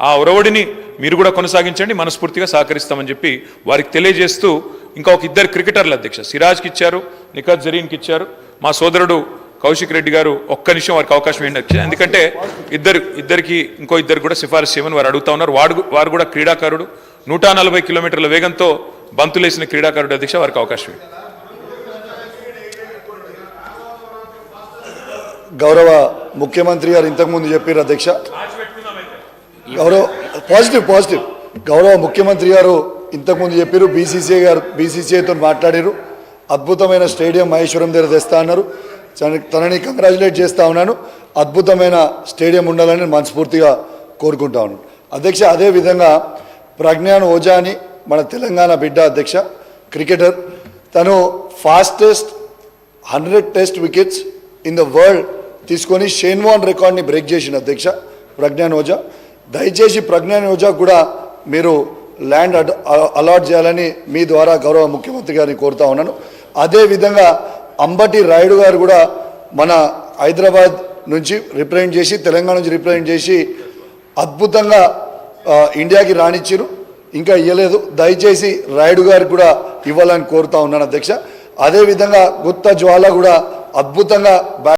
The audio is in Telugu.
ఆ ఒరవడిని మీరు కూడా కొనసాగించండి మనస్ఫూర్తిగా సహకరిస్తామని చెప్పి వారికి తెలియజేస్తూ ఇంకా ఒక ఇద్దరు క్రికెటర్లు అధ్యక్ష సిరాజ్కి ఇచ్చారు నిఖత్ జరీన్కి ఇచ్చారు. మా సోదరుడు కౌశిక్ రెడ్డి గారు ఒక్క నిమిషం వారికి అవకాశం ఏంటి ఎందుకంటే ఇద్దరు ఇద్దరికి ఇంకో ఇద్దరు కూడా సిఫారసు చేయమని వారు అడుగుతా ఉన్నారు. వాడు వారు కూడా క్రీడాకారుడు. నూట నలభై కిలోమీటర్ల వేగంతో బంతులేసిన క్రీడాకారుడు అధ్యక్ష వారికి అవకాశం గౌరవ ముఖ్యమంత్రి గారు ఇంతకుముందు చెప్పారు అధ్యక్ష. గౌరవ పాజిటివ్ పాజిటివ్. గౌరవ ముఖ్యమంత్రి గారు ఇంతకుముందు చెప్పారు బీసీసీఐ గారు బీసీసీఐతో మాట్లాడారు అద్భుతమైన స్టేడియం మహేశ్వరం దగ్గర తెస్తా అన్నారు. తన- తనని కంగ్రాచులేట్ చేస్తా ఉన్నాను. అద్భుతమైన స్టేడియం ఉండాలని మనస్ఫూర్తిగా కోరుకుంటా ఉన్నాను. అధ్యక్ష అదేవిధంగా ప్రజ్ఞాన్ ఓజా అని మన తెలంగాణ బిడ్డ అధ్యక్ష క్రికెటర్ తను fastest hundred test wickets in the world తీసుకొని షేన్వాన్ రికార్డ్ని బ్రేక్ చేసిన అధ్యక్ష ప్రజ్ఞాన్ ఓజా. దయచేసి ప్రజ్ఞాన్ ఓజా కూడా మీరు ల్యాండ్ అలాట్ చేయాలని మీ ద్వారా గౌరవ ముఖ్యమంత్రి గారిని కోరుతా ఉన్నాను. అదేవిధంగా అంబటి రాయుడు గారు కూడా మన హైదరాబాద్ నుంచి రిప్రజెంట్ చేసి తెలంగాణ నుంచి రిప్రజెంట్ చేసి అద్భుతంగా ఇండియాకి రాణించారు ఇంకా ఇవ్వలేదు దయచేసి రాయుడు గారికి కూడా ఇవ్వాలని కోరుతా ఉన్నాను అధ్యక్ష. అదేవిధంగా గుత్త జ్వాల కూడా అద్భుతంగా బ్యా